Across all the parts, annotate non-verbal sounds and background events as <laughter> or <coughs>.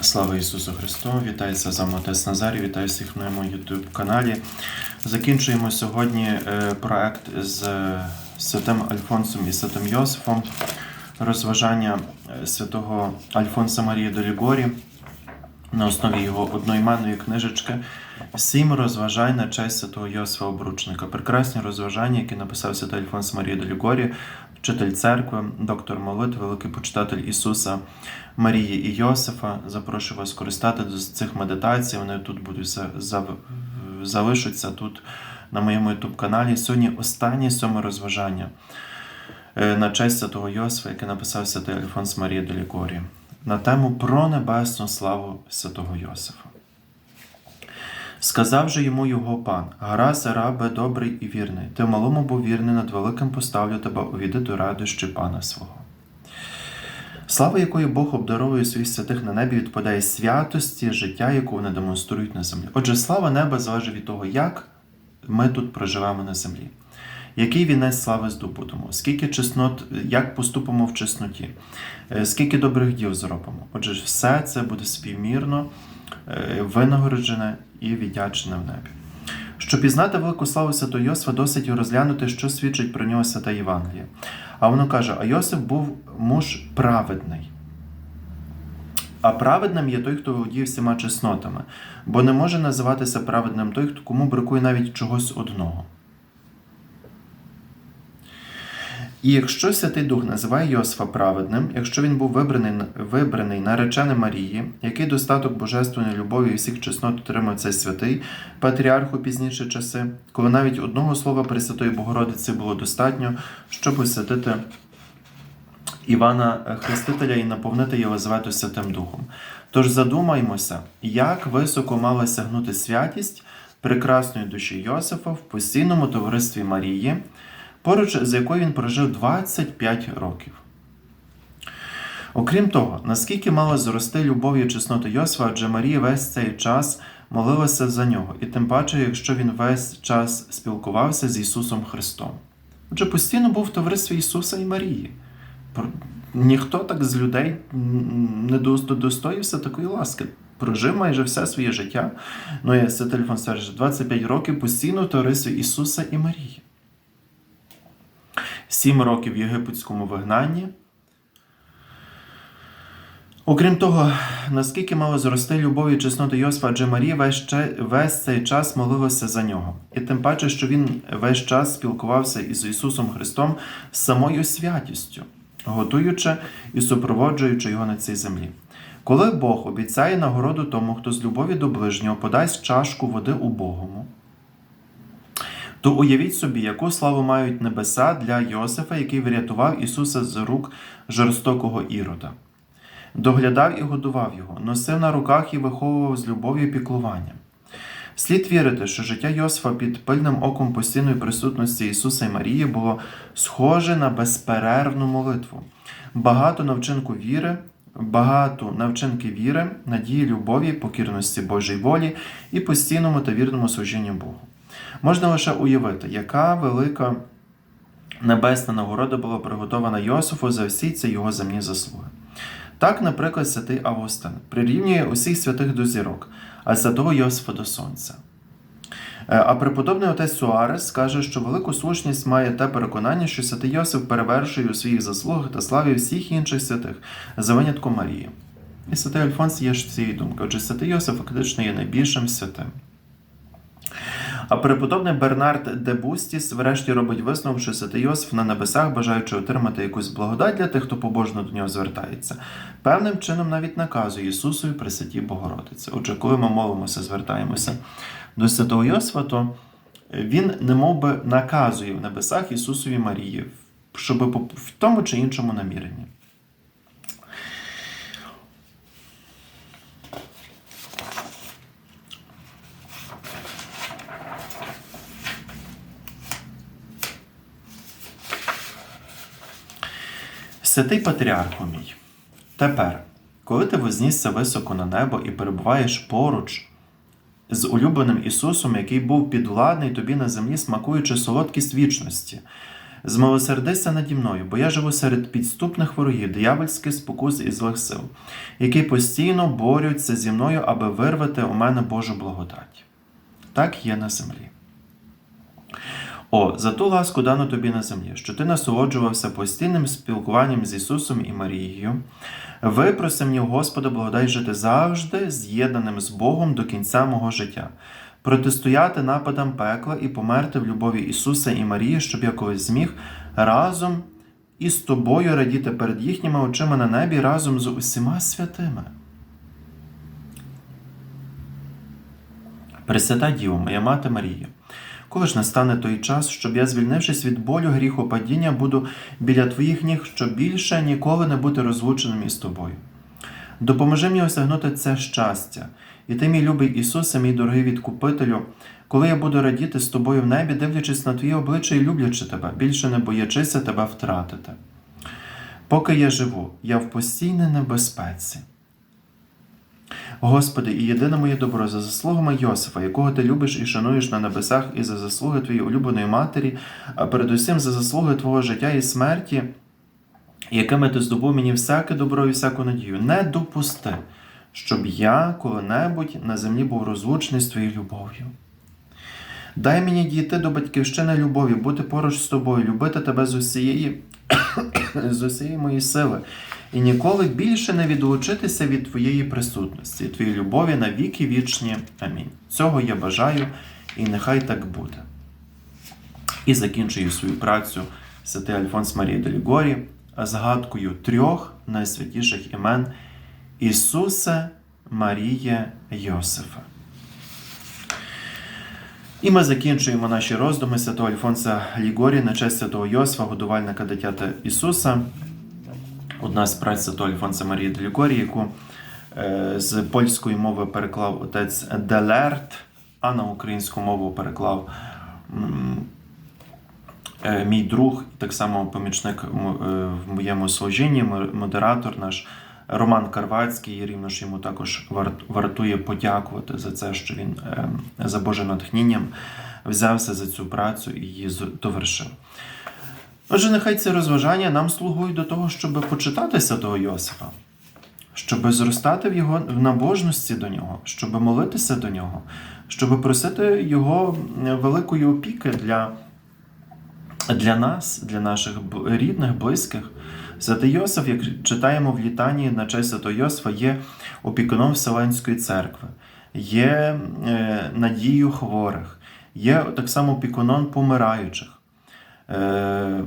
Слава Ісусу Христу! Вітається за Отець Назарій, вітаю всіх на моєму YouTube каналі. Закінчуємо сьогодні е, проект з е, святим Альфонсом і святим Йосифом. Розважання е, святого Альфонса Марії Долігорі на основі його одноіменної книжечки. Сім розважань на честь святого Йосифа Обручника. Прекрасні розважання, які написав святий Альфонс Марія Долігорі, вчитель церкви, доктор молитви, великий почитатель Ісуса Марії і Йосифа. Запрошую вас користати з цих медитацій. Вони тут будуть за, за, залишаться тут на моєму youtube каналі. Сьогодні останнє сьоме розважання е, на честь святого Йосифа, яке написав святий Альфонс Марія Долігорі, на тему про небесну славу святого Йосифа. Сказав же йому його пан: Гаразд, рабе, добрий і вірний. Ти малому був вірний, над великим поставлю тебе увійди до радощі пана свого. Слава, якою Бог обдаровує своїх святих на небі, відповідає святості життя, яку вони демонструють на землі. Отже, слава неба залежить від того, як ми тут проживемо на землі. Який вінець слави здобудемо, скільки чеснот, як поступимо в чесноті, е, скільки добрих діл зробимо. Отже, все це буде співмірно винагороджене і віддячене в небі. Щоб пізнати велику славу святого Йосифа, досить розглянути, що свідчить про нього свята Євангелія. А воно каже: а Йосиф був муж праведний. А праведним є той, хто володіє всіма чеснотами, бо не може називатися праведним той, кому бракує навіть чогось одного. І якщо Святий Дух називає Йосифа праведним, якщо він був вибраний, вибраний нареченим Марії, який достаток божественної любові і всіх чеснот отримав цей святий патріарх у пізніші часи, коли навіть одного слова Пресвятої Богородиці було достатньо, щоб освятити Івана Хрестителя і наповнити Єлизавету Святим Духом. Тож задумаймося, як високо мала сягнути святість прекрасної душі Йосифа в постійному товаристві Марії поруч з якою він прожив 25 років. Окрім того, наскільки мала зрости любов і чеснота Йосифа, адже Марія весь цей час молилася за нього, і тим паче, якщо він весь час спілкувався з Ісусом Христом. Отже, постійно був в товаристві Ісуса і Марії. Ніхто так з людей не достоївся такої ласки. Прожив майже все своє життя. Ну, я телефон стверджує, 25 років постійно в товаристві Ісуса і Марії. Сім років в єгипетському вигнанні. Окрім того, наскільки мало зрости любові і чесноти Йосифа, адже Марія весь, цей час молилася за нього. І тим паче, що він весь час спілкувався із Ісусом Христом з самою святістю, готуючи і супроводжуючи його на цій землі. Коли Бог обіцяє нагороду тому, хто з любові до ближнього подасть чашку води убогому, то уявіть собі, яку славу мають небеса для Йосифа, який врятував Ісуса з рук жорстокого ірода, доглядав і годував його, носив на руках і виховував з любов'ю і піклуванням. Слід вірити, що життя Йосифа під пильним оком постійної присутності Ісуса і Марії було схоже на безперервну молитву, багато навчинку віри. Багато навчинки віри, надії, любові, покірності Божій волі і постійному та вірному служінню Богу. Можна лише уявити, яка велика небесна нагорода була приготована Йосифу за всі ці його земні заслуги. Так, наприклад, святий Августин прирівнює усіх святих до зірок, а святого Йосифа до сонця. А преподобний отець Суарес каже, що велику слушність має те переконання, що святий Йосиф перевершує у своїх заслугах та славі всіх інших святих, за винятком Марії. І святий Альфонс є ж цієї думки, отже, святий Йосиф фактично є найбільшим святим. А преподобний Бернард де Бустіс врешті робить висновок, що святий Йосиф на небесах, бажаючи отримати якусь благодать для тих, хто побожно до нього звертається, певним чином навіть наказує Ісусові при святій Богородиці. Отже, коли ми молимося, звертаємося до святого Йосифа, то він немов би наказує в небесах Ісусові Марії, щоб в тому чи іншому наміренні. Святий Патріарху мій, тепер, коли ти вознісся високо на небо і перебуваєш поруч з улюбленим Ісусом, який був підвладний тобі на землі, смакуючи солодкість вічності, Змилосердися наді мною, бо я живу серед підступних ворогів, диявольських спокус і злих сил, які постійно борються зі мною, аби вирвати у мене Божу благодать. Так є на землі. О, за ту ласку дану тобі на землі, що ти насолоджувався постійним спілкуванням з Ісусом і Марією. Випроси мені Господа благодай жити завжди з'єднаним з Богом до кінця мого життя, протистояти нападам пекла і померти в любові Ісуса і Марії, щоб я колись зміг разом із тобою радіти перед їхніми очима на небі разом з усіма святими. Пресвята Діво, моя мати Марія, коли ж настане той час, щоб я, звільнившись від болю, гріху, падіння, буду біля твоїх ніг, щоб більше ніколи не бути розлученим із тобою. Допоможи мені осягнути це щастя, і ти, мій любий Ісусе, мій дорогий відкупителю, коли я буду радіти з тобою в небі, дивлячись на твоє обличчя і люблячи тебе, більше не боячися тебе втратити. Поки я живу, я в постійній небезпеці. Господи, і єдине моє добро за заслугами Йосифа, якого ти любиш і шануєш на небесах, і за заслуги твоєї улюбленої матері, а передусім за заслуги Твого життя і смерті, якими ти здобув мені всяке добро і всяку надію. Не допусти, щоб я коли-небудь на землі був розлучений з твоєю любов'ю. Дай мені дійти до батьківщини любові, бути поруч з тобою, любити тебе з усієї, <coughs> з усієї моєї сили і ніколи більше не відлучитися від твоєї присутності, твоєї любові на віки вічні. Амінь. Цього я бажаю, і нехай так буде. І закінчую свою працю святий Альфонс Марії Делігорі згадкою трьох найсвятіших імен Ісуса, Марія, Йосифа. І ми закінчуємо наші роздуми святого Альфонса Лігорі на честь святого Йосифа, годувальника дитяти Ісуса. Одна з праць святого Альфонса Марії Делігорі, яку е, з польської мови переклав отець Делерт, а на українську мову переклав е, мій друг, так само помічник е, в моєму служінні, модератор наш Роман Карвацький. Рівно ж йому також вартує подякувати за це, що він е, за Божим натхненням взявся за цю працю і її довершив. Отже, нехай ці розважання нам слугують до того, щоб почитати святого Йосифа, щоб зростати в його в набожності до нього, щоб молитися до нього, щоб просити його великої опіки для, для нас, для наших рідних, близьких. Святий Йосиф, як читаємо в літанні на честь святого Йосифа, є опікуном Вселенської церкви, є е, надією хворих, є так само опікуном помираючих е,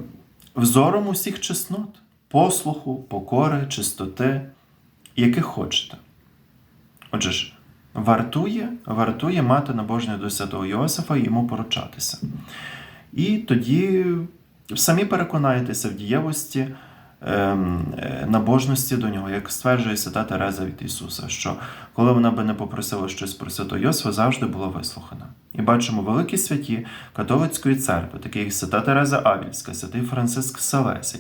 взором усіх чеснот, послуху, покори, чистоти, яких хочете. Отже ж, вартує, вартує мати набожне до святого Йосифа і йому поручатися. І тоді самі переконаєтеся в дієвості ем, е, набожності до нього, як стверджує свята Тереза від Ісуса, що коли вона би не попросила щось про святого Йосифа, завжди була вислухана. І бачимо великі святі католицької церкви, такі як свята Тереза Авільська, святий Франциск Селесій,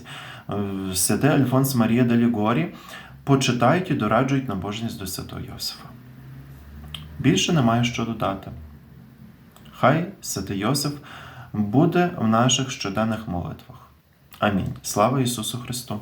е, святий Альфонс Марія Делігорі, почитають і дораджують набожність до святого Йосифа. Більше немає що додати. Хай святий Йосиф буде в наших щоденних молитвах. Амінь. Слава Ісусу Христу!